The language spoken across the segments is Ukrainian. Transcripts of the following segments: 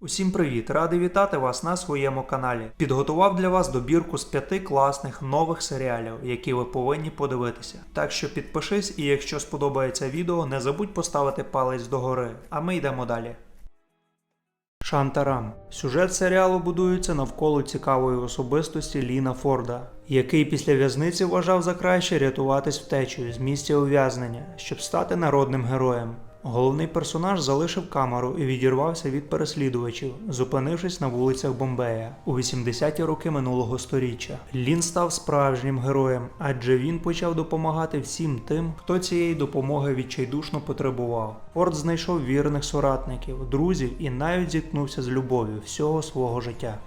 Усім привіт! Радий вітати вас на своєму каналі. Підготував для вас добірку з п'яти класних нових серіалів, які ви повинні подивитися. Так що підпишись і якщо сподобається відео, не забудь поставити палець догори. А ми йдемо далі. Шантарам. Сюжет серіалу будується навколо цікавої особистості Ліна Форда, який після в'язниці вважав за краще рятуватись втечею з місця ув'язнення, щоб стати народним героєм. Головний персонаж залишив камеру і відірвався від переслідувачів, зупинившись на вулицях Бомбея у 80-ті роки минулого сторіччя. Лін став справжнім героєм, адже він почав допомагати всім тим, хто цієї допомоги відчайдушно потребував. Форд знайшов вірних соратників, друзів і навіть зіткнувся з любов'ю всього свого життя.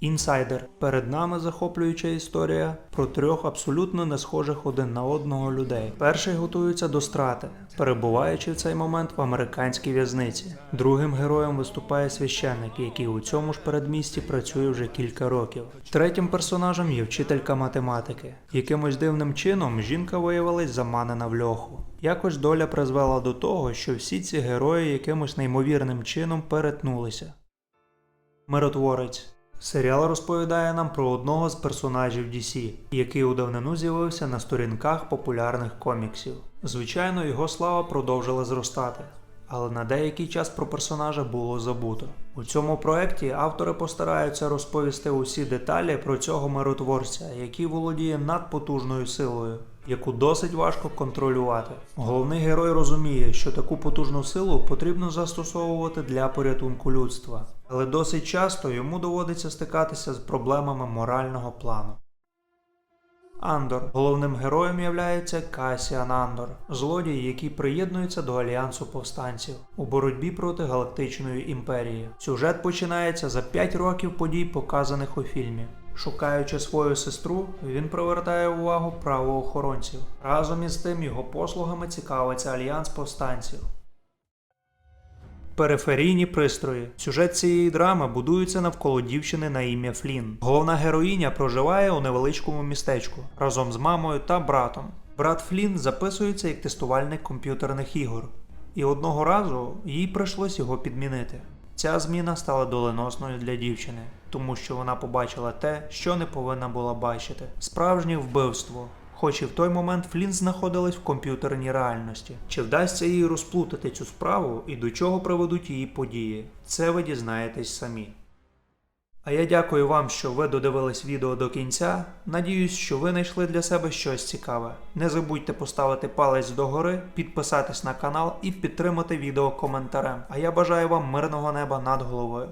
Інсайдер. Перед нами захоплююча історія про трьох абсолютно не схожих один на одного людей. Перший готується до страти, перебуваючи в цей момент в американській в'язниці. Другим героєм виступає священник, який у цьому ж передмісті працює вже кілька років. Третім персонажем є вчителька математики. Якимось дивним чином жінка виявилась заманена в льоху. Якось доля призвела до того, що всі ці герої якимось неймовірним чином перетнулися. Миротворець. Серіал розповідає нам про одного з персонажів DC, який у давнину з'явився на сторінках популярних коміксів. Звичайно, його слава продовжила зростати, але на деякий час про персонажа було забуто. У цьому проєкті автори постараються розповісти усі деталі про цього миротворця, який володіє надпотужною силою, яку досить важко контролювати. Головний герой розуміє, що таку потужну силу потрібно застосовувати для порятунку людства, але досить часто йому доводиться стикатися з проблемами морального плану. Андор. Головним героєм являється Касіан Андор, злодій, який приєднується до альянсу повстанців у боротьбі проти галактичної імперії. Сюжет починається за 5 років подій, показаних у фільмі. Шукаючи свою сестру, він привертає увагу правоохоронців. Разом із тим його послугами цікавиться альянс повстанців. Периферійні пристрої. Сюжет цієї драми будується навколо дівчини на ім'я Флін. Головна героїня проживає у невеличкому містечку разом з мамою та братом. Брат Флін записується як тестувальник комп'ютерних ігор, і одного разу їй прийшлось його підмінити. Ця зміна стала доленосною для дівчини, тому що вона побачила те, що не повинна була бачити: справжнє вбивство. Хоч і в той момент Флін знаходилась в комп'ютерній реальності. Чи вдасться їй розплутати цю справу і до чого приведуть її події? Це ви дізнаєтесь самі. А я дякую вам, що ви додивились відео до кінця. Надіюсь, що ви знайшли для себе щось цікаве. Не забудьте поставити палець догори, підписатись на канал і підтримати відео коментарем. А я бажаю вам мирного неба над головою.